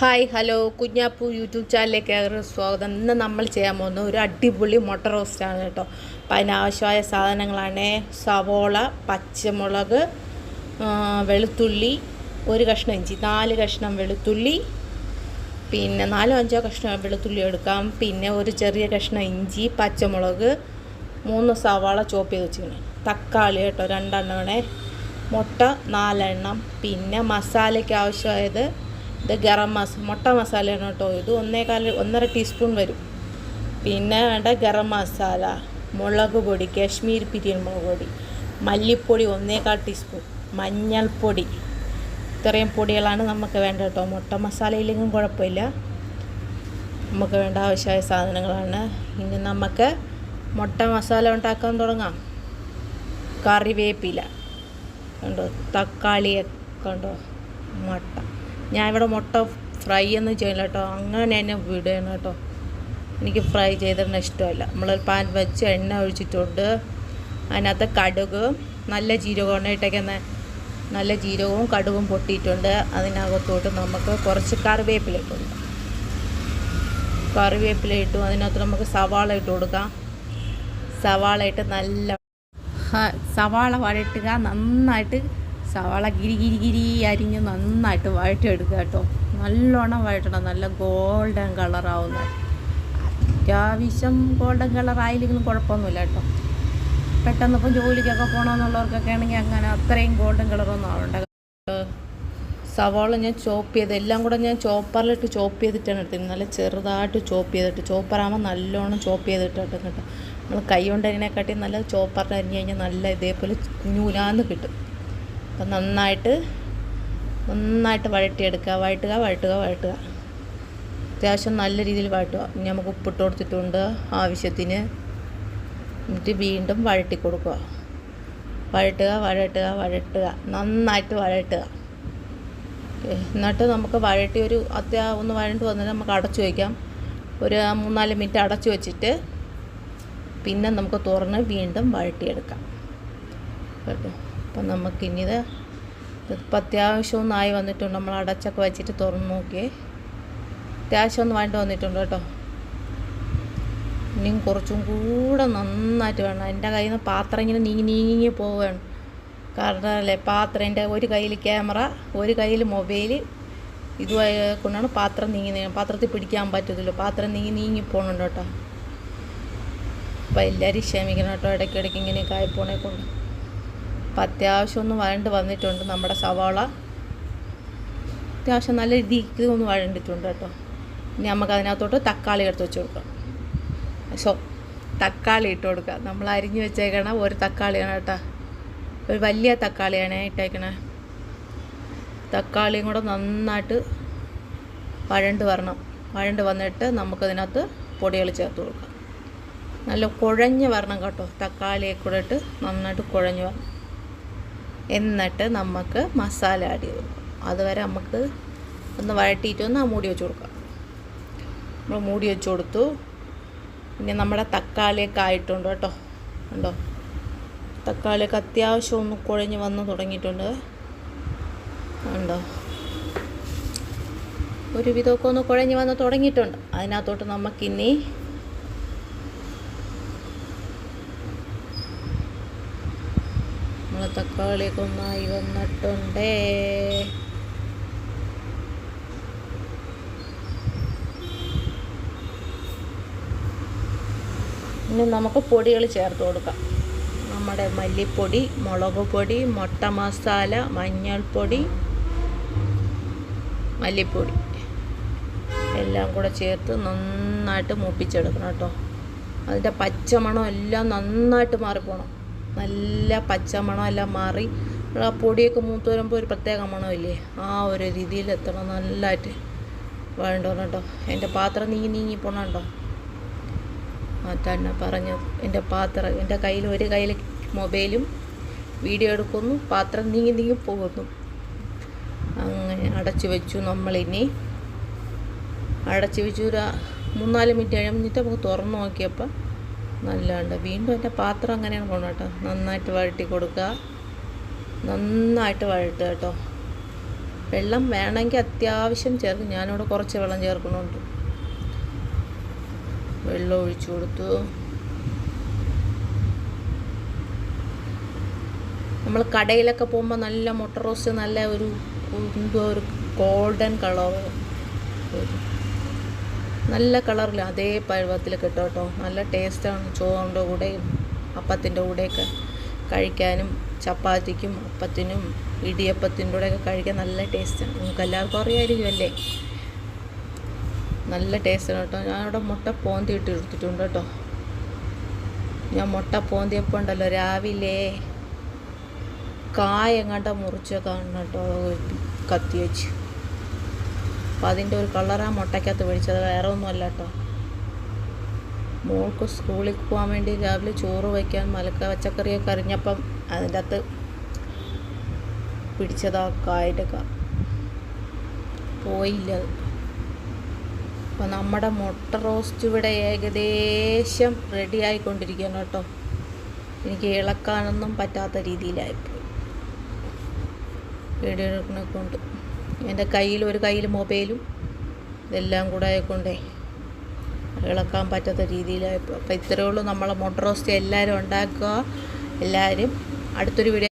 Hi hello. Kunjappu YouTube ചാനലിലേക്ക് ഏറെ സ്വാഗതം. ഇന്ന് നമ്മൾ ചെയ്യാൻ പോകുന്ന ഒരു അടിപൊളി മുട്ട റോസ്റ്റാണ് കേട്ടോ. അപ്പം അതിനാവശ്യമായ സാധനങ്ങളാണ് സവോള പച്ചമുളക് വെളുത്തുള്ളി ഒരു കഷ്ണം ഇഞ്ചി നാല് കഷ്ണം വെളുത്തുള്ളി പിന്നെ നാലോ അഞ്ചോ കഷ്ണം വെളുത്തുള്ളി എടുക്കാം. പിന്നെ ഒരു ചെറിയ കഷ്ണം ഇഞ്ചി പച്ചമുളക് മൂന്ന് സവാള ചോപ്പ് ചെയ്ത് വെച്ചിരിക്കണം തക്കാളി കേട്ടോ രണ്ടെണ്ണമാണേ. മുട്ട നാലെണ്ണം. പിന്നെ മസാലയ്ക്ക് ആവശ്യമായത് ഇത് ഗരം മസ മുട്ട മസാലയാണ് കേട്ടോ. ഇത് ഒന്നേകാൽ ഒന്നര ടീസ്പൂൺ വരും. പിന്നെ വേണ്ട ഗരം മസാല മുളക് പൊടി കാശ്മീർ പിരിയൻ മുളക് പൊടി മല്ലിപ്പൊടി ഒന്നേകാൽ ടീസ്പൂൺ മഞ്ഞൾപ്പൊടി ഇത്രയും പൊടികളാണ് നമുക്ക് വേണ്ട കേട്ടോ. മുട്ട മസാല ഇല്ലെങ്കിലും കുഴപ്പമില്ല. നമുക്ക് വേണ്ട ആവശ്യമായ സാധനങ്ങളാണ്. ഇനി നമുക്ക് മുട്ട മസാല ഉണ്ടാക്കാൻ തുടങ്ങാം. കറിവേപ്പില. കണ്ടോ? തക്കാളിയൊക്കെ കണ്ടോ? മുട്ട. ഞാൻ ഇവിടെ മുട്ട ഫ്രൈ ഒന്നും ചെയ്യില്ല കേട്ടോ. അങ്ങനെ തന്നെ വിടുകയാണ് കേട്ടോ. എനിക്ക് ഫ്രൈ ചെയ്തിടുന്ന ഇഷ്ടമല്ല. നമ്മൾ പാൻ വെച്ച് എണ്ണ ഒഴിച്ചിട്ടുണ്ട്. അതിനകത്ത് കടുക് നല്ല ജീരകമാണ് ഇട്ടേക്കുന്ന. നല്ല ജീരകവും കടുകും പൊട്ടിയിട്ടുണ്ട്. അതിനകത്തോട്ട് നമുക്ക് കുറച്ച് കറിവേപ്പില ഇട്ടുണ്ട്. കറിവേപ്പില ഇട്ടു. അതിനകത്ത് നമുക്ക് സവാള ഇട്ട് കൊടുക്കാം. സവാള ഇട്ട് നല്ല സവാള വഴട്ടുക നന്നായിട്ട് സവാള ഗിരി ഗിരി ഗിരി അരിഞ്ഞ് നന്നായിട്ട് വഴറ്റിയെടുക്കുക കേട്ടോ. നല്ലോണം വഴറ്റണം. നല്ല ഗോൾഡൻ കളറാവുന്ന അത്യാവശ്യം ഗോൾഡൻ കളറായില്ലെങ്കിലും കുഴപ്പമൊന്നുമില്ല കേട്ടോ. പെട്ടെന്ന് ഇപ്പം ജോലിക്കൊക്കെ പോകണമെന്നുള്ളവർക്കൊക്കെ ആണെങ്കിൽ അങ്ങനെ അത്രയും ഗോൾഡൻ കളറൊന്നും ആവണ്ട സവാള ഞാൻ ചോപ്പ് ചെയ്ത് എല്ലാം കൂടെ ഞാൻ ചോപ്പറിലിട്ട് ചോപ്പ് ചെയ്തിട്ടാണ് എടുത്തത് നല്ല ചെറുതായിട്ട് ചോപ്പ് ചെയ്തിട്ട് ചോപ്പറാകുമ്പോൾ നല്ലോണം ചോപ്പ് ചെയ്തിട്ട് കേട്ടോ കേട്ടോ. നമ്മൾ കൈ കൊണ്ട് അരിനെക്കാട്ടി നല്ല ചോപ്പറിൽ അരിഞ്ഞ് കഴിഞ്ഞാൽ നല്ല ഇതേപോലെ കുഞ്ഞൂലാന്ന് കിട്ടും. അപ്പം നന്നായിട്ട് നന്നായിട്ട് വഴട്ടിയെടുക്കുക വഴട്ടുക വഴട്ടുക വഴട്ടുക അത്യാവശ്യം നല്ല രീതിയിൽ വഴട്ടുക ഇനി നമുക്ക് ഉപ്പിട്ട് കൊടുത്തിട്ടുണ്ട് ആവശ്യത്തിന്. എന്നിട്ട് വീണ്ടും വഴട്ടി കൊടുക്കുക. വഴട്ടുക വഴട്ടുക വഴട്ടുക നന്നായിട്ട് വഴട്ടുക. എന്നിട്ട് നമുക്ക് വഴട്ടി ഒരു അത്യാ ഒന്ന് വഴണ്ട് വന്നിട്ട് നമുക്ക് അടച്ചു വയ്ക്കാം. ഒരു മൂന്നാൽ മിനിറ്റ് അടച്ചു വെച്ചിട്ട് പിന്നെ നമുക്ക് തുറന്ന് വീണ്ടും വഴട്ടിയെടുക്കാം കേട്ടോ അപ്പം നമുക്കിനിത് ഇപ്പം അത്യാവശ്യം ഒന്നായി വന്നിട്ടുണ്ട്. നമ്മൾ അടച്ചൊക്കെ വെച്ചിട്ട് തുറന്ന് നോക്കിയേ. അത്യാവശ്യം ഒന്ന് വഴണ്ട് വന്നിട്ടുണ്ട് കേട്ടോ. ഇനിയും കുറച്ചും കൂടെ നന്നായിട്ട് വേണം. എന്റെ കയ്യിൽ നിന്ന് പാത്രം ഇങ്ങനെ നീങ്ങി നീങ്ങി പോവുകയാണ്. കാരണം അല്ലേ? പാത്രം എന്റെ ഒരു കയ്യിൽ ക്യാമറ ഒരു കയ്യിൽ മൊബൈൽ ഇതുമായി കൊണ്ടാണ് പാത്രം നീങ്ങി നീങ്ങി. പാത്രത്തിൽ പിടിക്കാൻ പറ്റത്തില്ല. പാത്രം നീങ്ങി നീങ്ങി പോകണുണ്ട് കേട്ടോ. അപ്പോൾ എല്ലാവരും ക്ഷമിക്കണം കേട്ടോ. ഇടയ്ക്കിടയ്ക്ക് ഇങ്ങനെയൊക്കെ പോണേ കൊണ്ട് അപ്പം അത്യാവശ്യം ഒന്ന് വഴണ്ട് വന്നിട്ടുണ്ട് നമ്മുടെ സവാള. അത്യാവശ്യം നല്ല രീതിക്ക് ഒന്ന് വഴണ്ടിട്ടുണ്ട് കേട്ടോ. ഇനി നമുക്ക് അതിനകത്തോട്ട് തക്കാളി എടുത്ത് വെച്ച് കൊടുക്കാം. സോ തക്കാളി ഇട്ട് കൊടുക്കുക നമ്മൾ അരിഞ്ഞ് വെച്ചേക്കണ ഒരു തക്കാളിയാണ് കേട്ടോ. ഒരു വലിയ തക്കാളിയാണ് ഇട്ടേക്കണേ. തക്കാളിയും കൂടെ നന്നായിട്ട് വഴണ്ട് വരണം. വഴണ്ട് വന്നിട്ട് നമുക്കതിനകത്ത് പൊടികൾ ചേർത്ത് കൊടുക്കാം. നല്ല കുഴഞ്ഞ് വരണം കേട്ടോ. തക്കാളിയെ കൂടെ ഇട്ട് നന്നായിട്ട് കുഴഞ്ഞ് വരണം. എന്നിട്ട് നമുക്ക് മസാല ആഡ് ചെയ്ത് അതുവരെ നമുക്ക് ഒന്ന് വഴട്ടിയിട്ട് ഒന്ന് മൂടി വെച്ച് കൊടുക്കാം. നമ്മൾ മൂടി വെച്ച് കൊടുത്തു. പിന്നെ നമ്മുടെ തക്കാളിയൊക്കെ ആയിട്ടുണ്ട് കേട്ടോ. ഉണ്ടോ തക്കാളിയൊക്കെ അത്യാവശ്യം ഒന്ന് കുഴഞ്ഞ് വന്ന് തുടങ്ങിയിട്ടുണ്ട്. ഉണ്ടോ ഒരുവിധമൊക്കെ ഒന്ന് കുഴഞ്ഞ് വന്ന് തുടങ്ങിയിട്ടുണ്ട്. അതിനകത്തോട്ട് നമുക്കിനി നമ്മളെ തക്കാളിയൊക്കെ ഒന്നായി വന്നിട്ടുണ്ടേ. ഇനി നമുക്ക് പൊടികൾ ചേർത്ത് കൊടുക്കാം. നമ്മുടെ മല്ലിപ്പൊടി മുളക് പൊടി മുട്ട മസാല മഞ്ഞൾപ്പൊടി മല്ലിപ്പൊടി എല്ലാം കൂടെ ചേർത്ത് നന്നായിട്ട് മൂപ്പിച്ചെടുക്കണം കേട്ടോ. അതിന്റെ പച്ചമണം എല്ലാം നന്നായിട്ട് മാറിപ്പോണം. നല്ല പച്ചമണമെല്ലാം മാറി. ആ പൊടിയൊക്കെ മൂത്ത് വരുമ്പോൾ ഒരു പ്രത്യേക മണമില്ലേ ആ ഒരു രീതിയിൽ എത്തണം നല്ലതായിട്ട് വേണ്ടോ കേട്ടോ എന്റെ പാത്രം നീങ്ങി നീങ്ങി പോണോ കേട്ടോ. തന്നെ പറഞ്ഞു. എന്റെ പാത്രം എന്റെ കയ്യിൽ ഒരു കയ്യിൽ മൊബൈലും വീഡിയോ എടുക്കുന്നു. പാത്രം നീങ്ങി നീങ്ങി പോകുന്നു. അങ്ങനെ അടച്ചു വെച്ചു നമ്മളിനി. അടച്ചു വെച്ചു ഒരു മൂന്നാൽ മിനിറ്റ് കഴിഞ്ഞിട്ട് നമുക്ക് തുറന്നു നോക്കിയപ്പോൾ നല്ലതുണ്ട് വീണ്ടും എന്റെ പാത്രം അങ്ങനെയാണ് പോകണം കേട്ടോ. നന്നായിട്ട് വഴട്ടി കൊടുക്കുക. നന്നായിട്ട് വഴട്ടുക കേട്ടോ. വെള്ളം വേണമെങ്കിൽ അത്യാവശ്യം ചേർക്കും ഞാനിവിടെ കുറച്ച് വെള്ളം ചേർക്കുന്നുണ്ട്. വെള്ളം ഒഴിച്ചു കൊടുത്തു. നമ്മൾ കടയിലൊക്കെ പോകുമ്പോൾ നല്ല മുട്ട റോസ്റ്റ് നല്ല ഒരു എന്തോ ഒരു ഗോൾഡൻ കളർ നല്ല കളറിൽ അതേ പരുവത്തിൽ കിട്ടും കേട്ടോ നല്ല ടേസ്റ്റാണ് ചോറിന്റെ കൂടെയും അപ്പത്തിന്റെ കൂടെയൊക്കെ കഴിക്കാനും ചപ്പാത്തിക്കും അപ്പത്തിനും ഇടിയപ്പത്തിന്റെ കൂടെയൊക്കെ കഴിക്കാൻ നല്ല ടേസ്റ്റാണ്. നിങ്ങൾക്ക് എല്ലാവർക്കും അറിയാമായിരിക്കും അല്ലേ? നല്ല ടേസ്റ്റാണ് കേട്ടോ. ഞാനിവിടെ മുട്ട പോന്തി ഇട്ട് എടുത്തിട്ടുണ്ട് കേട്ടോ. ഞാൻ മുട്ട പോന്തിയപ്പോൾ ഉണ്ടല്ലോ രാവിലെ കായ എങ്ങാണ്ട മുറിച്ച് കാണണം കേട്ടോ കത്തി വെച്ച്. അപ്പം അതിന്റെ ഒരു കളറാ മുട്ടയ്ക്കകത്ത് പിടിച്ചത് വേറെ ഒന്നുമല്ല കേട്ടോ മോൾക്ക് സ്കൂളിൽ പോകാൻ വേണ്ടി രാവിലെ ചോറ് വയ്ക്കാൻ മലക്ക പച്ചക്കറിയൊക്കെ അറിഞ്ഞപ്പം അതിന്റെ അകത്ത് പിടിച്ചതാ കായുടെ പോയില്ല അപ്പം നമ്മുടെ മുട്ട റോസ്റ്റ് ഇവിടെ ഏകദേശം റെഡി ആയിക്കൊണ്ടിരിക്കുകയാണ് കേട്ടോ എനിക്ക് ഇളക്കാനൊന്നും പറ്റാത്ത രീതിയിലായിപ്പോയി. വീഡിയോ കൊണ്ട് എന്റെ കയ്യിൽ ഒരു കയ്യിൽ മൊബൈലും ഇതെല്ലാം കൂടെ ആയിക്കൊണ്ടേ ഇളക്കാൻ പറ്റാത്ത രീതിയിലായപ്പോൾ അപ്പോൾ ഇത്രയേ ഉള്ളൂ നമ്മളെ മോട്ടർ റോസ്റ്റ് എല്ലാവരും ഉണ്ടാക്കുക. എല്ലാവരും അടുത്തൊരു വീഡിയോ